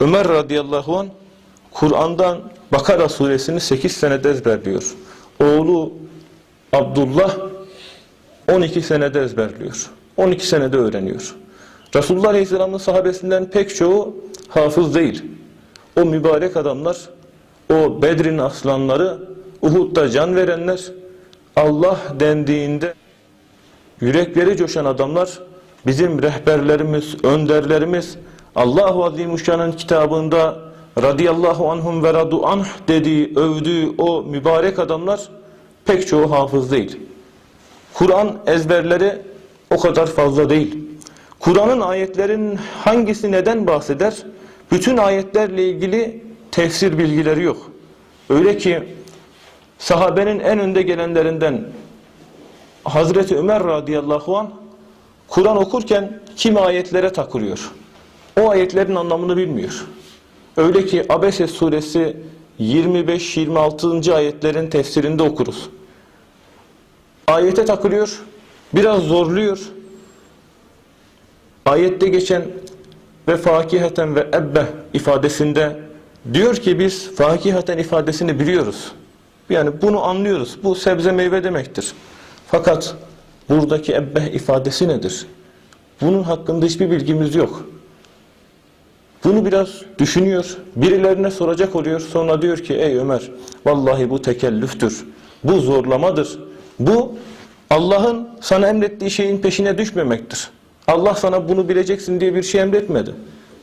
Ömer radıyallahu an Kur'an'dan Bakara suresini 8 senede ezberliyor. Oğlu Abdullah 12 senede ezberliyor. 12 senede öğreniyor. Resulullah Aleyhisselam'ın sahabesinden pek çoğu hafız değil. O mübarek adamlar, o Bedir'in aslanları, Uhud'da can verenler, Allah dendiğinde yürekleri coşan adamlar, bizim rehberlerimiz, önderlerimiz, Allahu Azimuşşan'ın kitabında radıyallahu anhum ve radu anh dediği, övdüğü o mübarek adamlar pek çoğu hafız değil. Kur'an ezberleri o kadar fazla değil. Kur'an'ın ayetlerin hangisi neden bahseder? Bütün ayetlerle ilgili tefsir bilgileri yok. Öyle ki sahabenin en önde gelenlerinden Hazreti Ömer radıyallahu an Kur'an okurken kimi ayetlere takılıyor. O ayetlerin anlamını bilmiyor. Öyle ki Abese suresi 25-26. ayetlerin tefsirinde okuruz. Ayete takılıyor, biraz zorluyor. Ayette geçen ve fakiheten ve ebbe ifadesinde diyor ki biz fakiheten ifadesini biliyoruz. Yani bunu anlıyoruz. Bu sebze meyve demektir. Fakat buradaki ebbe ifadesi nedir? Bunun hakkında hiçbir bilgimiz yok. Bunu biraz düşünüyor, birilerine soracak oluyor. Sonra diyor ki ey Ömer vallahi bu tekellüftür. Bu zorlamadır. Bu Allah'ın sana emrettiği şeyin peşine düşmemektir. Allah sana bunu bileceksin diye bir şey emretmedi.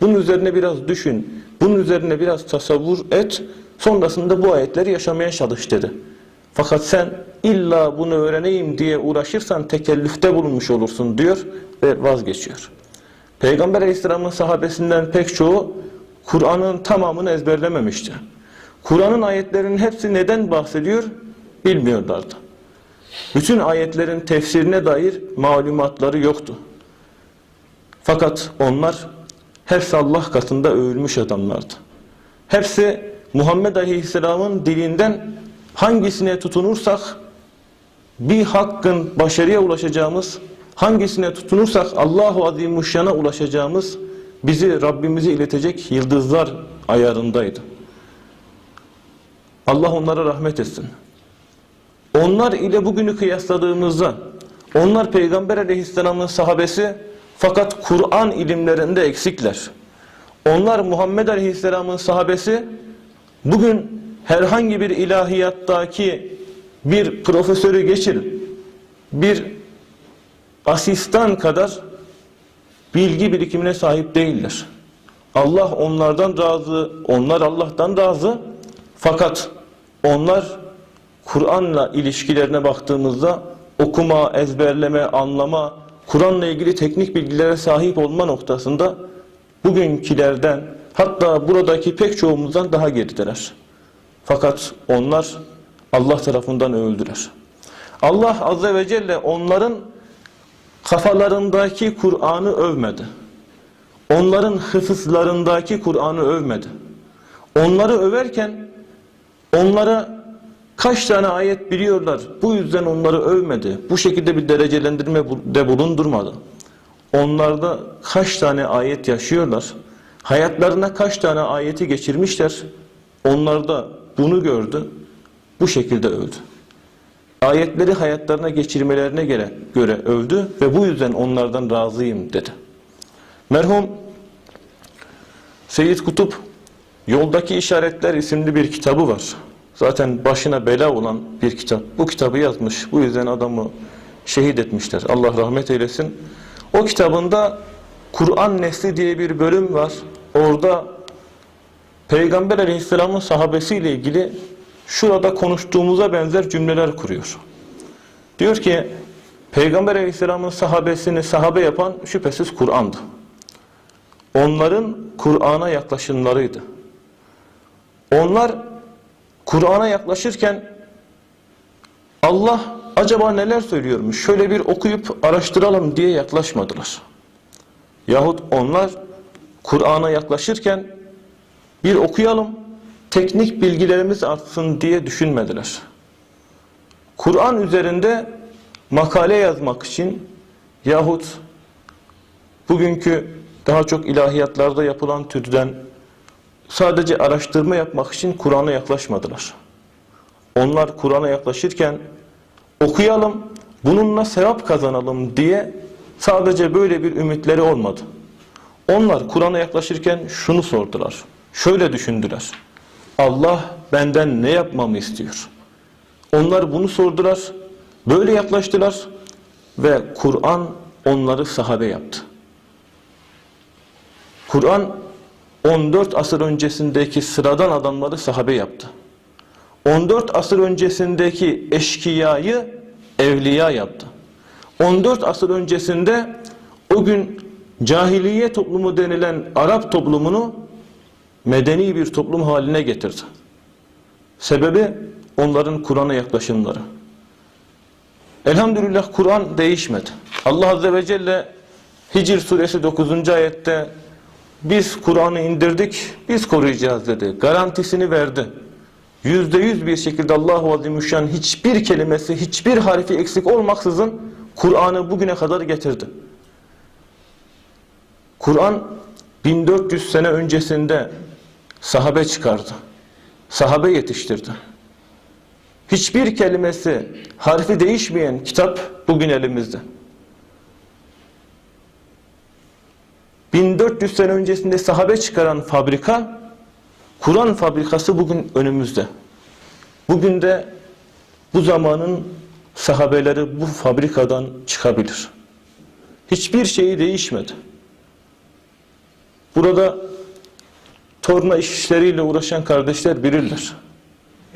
Bunun üzerine biraz düşün. Bunun üzerine biraz tasavvur et. Sonrasında bu ayetleri yaşamaya çalış dedi. Fakat sen illa bunu öğreneyim diye uğraşırsan tekellüfte bulunmuş olursun diyor ve vazgeçiyor. Peygamber Aleyhisselam'ın sahabesinden pek çoğu Kur'an'ın tamamını ezberlememişti. Kur'an'ın ayetlerinin hepsi neden bahsediyor bilmiyorlardı. Bütün ayetlerin tefsirine dair malumatları yoktu. Fakat onlar hepsi Allah katında övülmüş adamlardı. Hepsi Muhammed Aleyhisselam'ın dilinden hangisine tutunursak bir hakkın başarıya ulaşacağımız, hangisine tutunursak Allahu Azimuşşan'a ulaşacağımız bizi Rabbimize iletecek yıldızlar ayarındaydı. Allah onlara rahmet etsin. Onlar ile bugünü kıyasladığımızda onlar Peygamber Aleyhisselam'ın sahabesi fakat Kur'an ilimlerinde eksikler. Onlar Muhammed Aleyhisselam'ın sahabesi bugün herhangi bir ilahiyattaki bir profesörü geçir, bir asistan kadar bilgi birikimine sahip değiller. Allah onlardan razı, onlar Allah'tan razı fakat onlar Kur'an'la ilişkilerine baktığımızda okuma, ezberleme, anlama, Kur'an'la ilgili teknik bilgilere sahip olma noktasında bugünkülerden hatta buradaki pek çoğumuzdan daha gerideler. Fakat onlar Allah tarafından övüldüler. Allah Azze ve Celle onların kafalarındaki Kur'an'ı övmedi. Onların hıfızlarındaki Kur'an'ı övmedi. Onları överken onlara kaç tane ayet biliyorlar. Bu yüzden onları övmedi. Bu şekilde bir derecelendirme de bulundurmadı. Onlarda kaç tane ayet yaşıyorlar. Hayatlarına kaç tane ayeti geçirmişler. Onlar da bunu gördü. Bu şekilde övdü. Ayetleri hayatlarına geçirmelerine göre, göre övdü ve bu yüzden onlardan razıyım dedi. Merhum Seyyid Kutup Yoldaki İşaretler isimli bir kitabı var. Zaten başına bela olan bir kitap. Bu kitabı yazmış. Bu yüzden adamı şehit etmişler. Allah rahmet eylesin. O kitabında Kur'an nesli diye bir bölüm var. Orada Peygamber aleyhisselamın sahabesiyle ilgili şurada konuştuğumuza benzer cümleler kuruyor. Diyor ki Peygamber aleyhisselamın sahabesini sahabe yapan şüphesiz Kur'an'dı. Onların Kur'an'a yaklaşımlarıydı. Onlar Kur'an'a yaklaşırken Allah acaba neler söylüyormuş şöyle bir okuyup araştıralım diye yaklaşmadılar. Yahut onlar Kur'an'a yaklaşırken bir okuyalım teknik bilgilerimiz artsın diye düşünmediler. Kur'an üzerinde makale yazmak için yahut bugünkü daha çok ilahiyatlarda yapılan türden sadece araştırma yapmak için Kur'an'a yaklaşmadılar. Onlar Kur'an'a yaklaşırken okuyalım, bununla sevap kazanalım diye sadece böyle bir ümitleri olmadı. Onlar Kur'an'a yaklaşırken şunu sordular. Şöyle düşündüler. Allah benden ne yapmamı istiyor? Onlar bunu sordular. Böyle yaklaştılar ve Kur'an onları sahabe yaptı. Kur'an 14 asır öncesindeki sıradan adamları sahabe yaptı. 14 asır öncesindeki eşkıyayı evliya yaptı. 14 asır öncesinde o gün cahiliye toplumu denilen Arap toplumunu medeni bir toplum haline getirdi. Sebebi onların Kur'an'a yaklaşımları. Elhamdülillah Kur'an değişmedi. Allah Azze ve Celle Hicr suresi 9. ayette biz Kur'an'ı indirdik, biz koruyacağız dedi. Garantisini verdi. Yüzde yüz bir şekilde Allah-u Azimüşşan hiçbir kelimesi, hiçbir harfi eksik olmaksızın Kur'an'ı bugüne kadar getirdi. Kur'an 1400 sene öncesinde sahabe çıkardı. Sahabe yetiştirdi. Hiçbir kelimesi, harfi değişmeyen kitap bugün elimizde. 1400 sene öncesinde sahabe çıkaran fabrika, Kur'an fabrikası bugün önümüzde. Bugün de bu zamanın sahabeleri bu fabrikadan çıkabilir. Hiçbir şeyi değişmedi. Burada torna işleriyle uğraşan kardeşler bilirler.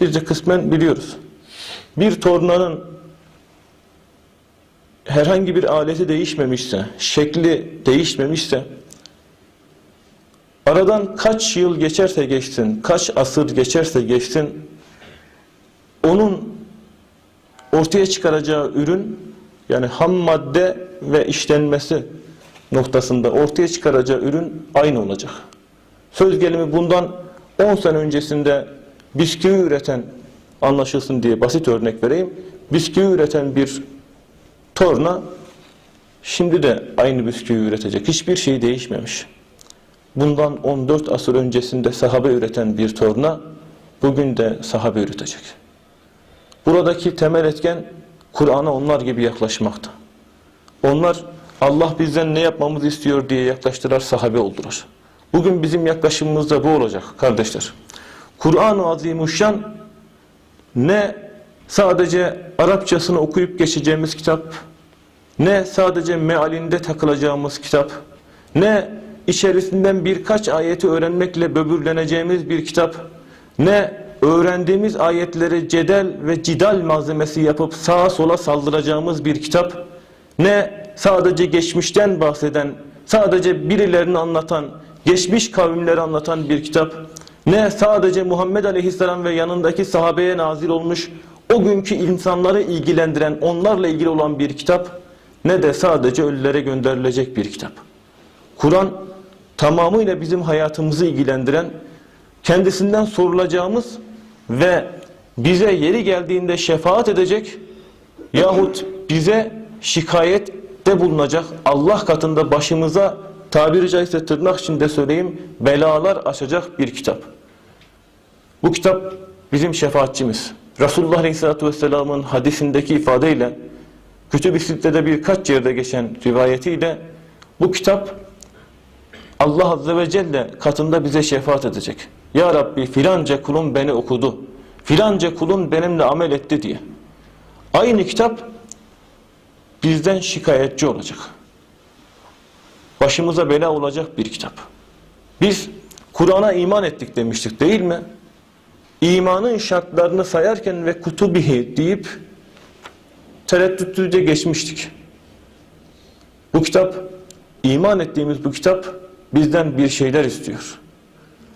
Biz de kısmen biliyoruz. Bir tornanın herhangi bir aleti değişmemişse, şekli değişmemişse, aradan kaç yıl geçerse geçsin, kaç asır geçerse geçsin, onun ortaya çıkaracağı ürün, yani ham madde ve işlenmesi noktasında ortaya çıkaracağı ürün aynı olacak. Söz gelimi bundan 10 sene öncesinde bisküvi üreten anlaşılsın diye basit örnek vereyim. Bisküvi üreten bir torna şimdi de aynı bisküvi üretecek. Hiçbir şey değişmemiş. Bundan 14 asır öncesinde sahabe üreten bir torna bugün de sahabe üretecek. Buradaki temel etken Kur'an'a onlar gibi yaklaşmakta. Onlar Allah bizden ne yapmamızı istiyor diye yaklaştılar, sahabe oldular. Bugün bizim yaklaşımımız da bu olacak kardeşler. Kur'an-ı Azimuşşan ne sadece Arapçasını okuyup geçeceğimiz kitap, ne sadece mealinde takılacağımız kitap, ne içerisinden birkaç ayeti öğrenmekle böbürleneceğimiz bir kitap, ne öğrendiğimiz ayetleri cedel ve cidal malzemesi yapıp sağa sola saldıracağımız bir kitap, ne sadece geçmişten bahseden, sadece birilerini anlatan, geçmiş kavimleri anlatan bir kitap, ne sadece Muhammed Aleyhisselam ve yanındaki sahabeye nazil olmuş, o günkü insanları ilgilendiren, onlarla ilgili olan bir kitap, ne de sadece ölülere gönderilecek bir kitap. Kur'an tamamıyla bizim hayatımızı ilgilendiren, kendisinden sorulacağımız ve bize yeri geldiğinde şefaat edecek yahut bize şikayette bulunacak Allah katında başımıza tabiri caizse tırnak içinde söyleyeyim belalar açacak bir kitap. Bu kitap bizim şefaatçimiz. Resulullah Aleyhisselatü Vesselam'ın hadisindeki ifadeyle Kütüb-i Sitte'de birkaç yerde geçen rivayetiyle bu kitap Allah Azze ve Celle katında bize şefaat edecek. Ya Rabbi filanca kulun beni okudu. Filanca kulun benimle amel etti diye. Aynı kitap bizden şikayetçi olacak. Başımıza bela olacak bir kitap. Biz Kur'an'a iman ettik demiştik değil mi? İmanın şartlarını sayarken ve kutubihi deyip tereddütlüce geçmiştik. Bu kitap, iman ettiğimiz bu kitap bizden bir şeyler istiyor.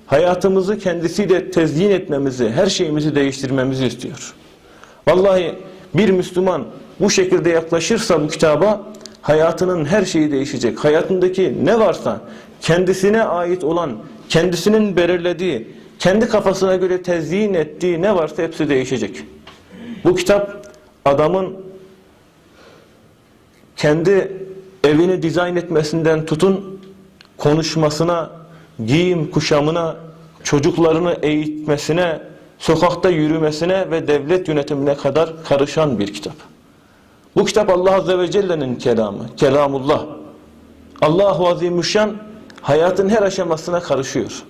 Hayatımızı kendisiyle tezyin etmemizi, her şeyimizi değiştirmemizi istiyor. Vallahi bir Müslüman bu şekilde yaklaşırsa bu kitaba hayatının her şeyi değişecek. Hayatındaki ne varsa kendisine ait olan, kendisinin belirlediği, kendi kafasına göre tezyin ettiği ne varsa hepsi değişecek. Bu kitap adamın kendi evini dizayn etmesinden tutun konuşmasına, giyim kuşamına, çocuklarını eğitmesine, sokakta yürümesine ve devlet yönetimine kadar karışan bir kitap. Bu kitap Allah Azze ve Celle'nin kelamı, kelamullah. Allahu Azimüşşan hayatın her aşamasına karışıyor.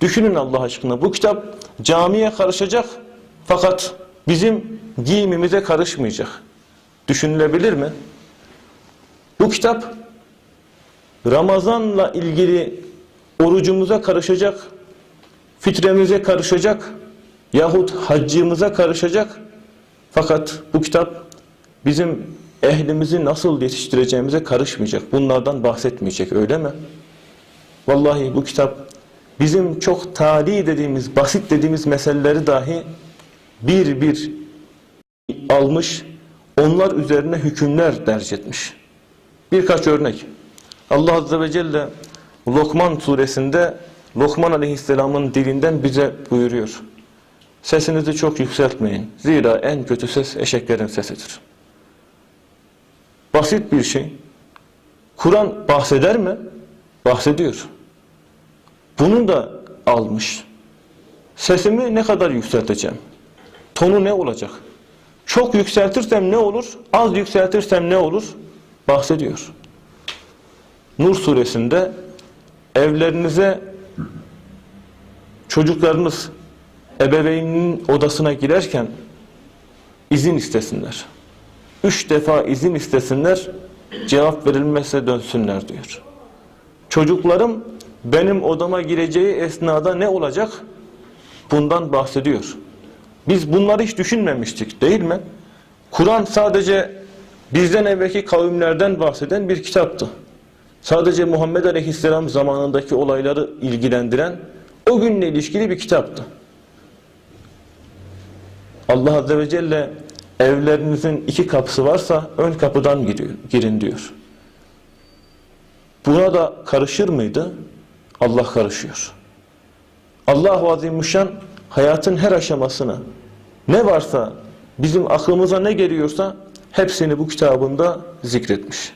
Düşünün Allah aşkına bu kitap camiye karışacak fakat bizim giyimimize karışmayacak. Düşünülebilir mi? Bu kitap Ramazanla ilgili orucumuza karışacak, fitremize karışacak yahut haccımıza karışacak. Fakat bu kitap bizim ehlimizi nasıl yetiştireceğimize karışmayacak. Bunlardan bahsetmeyecek öyle mi? Vallahi bu kitap bizim çok tali dediğimiz, basit dediğimiz meseleleri dahi bir bir almış, onlar üzerine hükümler derc etmiş. Birkaç örnek. Allah Azze ve Celle Lokman suresinde Lokman Aleyhisselam'ın dilinden bize buyuruyor. Sesinizi çok yükseltmeyin. Zira en kötü ses eşeklerin sesidir. Basit bir şey. Kur'an bahseder mi? Bahsediyor. Bunu da almış. Sesimi ne kadar yükselteceğim? Tonu ne olacak? Çok yükseltirsem ne olur? Az yükseltirsem ne olur? Bahsediyor. Nur suresinde evlerinize çocuklarınız ebeveyninin odasına girerken izin istesinler. Üç defa izin istesinler, cevap verilmezse dönsünler diyor. Çocuklarım benim odama gireceği esnada ne olacak? Bundan bahsediyor. Biz bunları hiç düşünmemiştik değil mi? Kur'an sadece bizden evvelki kavimlerden bahseden bir kitaptı. Sadece Muhammed Aleyhisselam zamanındaki olayları ilgilendiren o günle ilişkili bir kitaptı. Allah Azze ve Celle evlerinizin iki kapısı varsa ön kapıdan girin diyor. Buna da karışır mıydı? Allah karışıyor. Allah-u Azimüşşan hayatın her aşamasını ne varsa bizim aklımıza ne geliyorsa hepsini bu kitabında zikretmiş.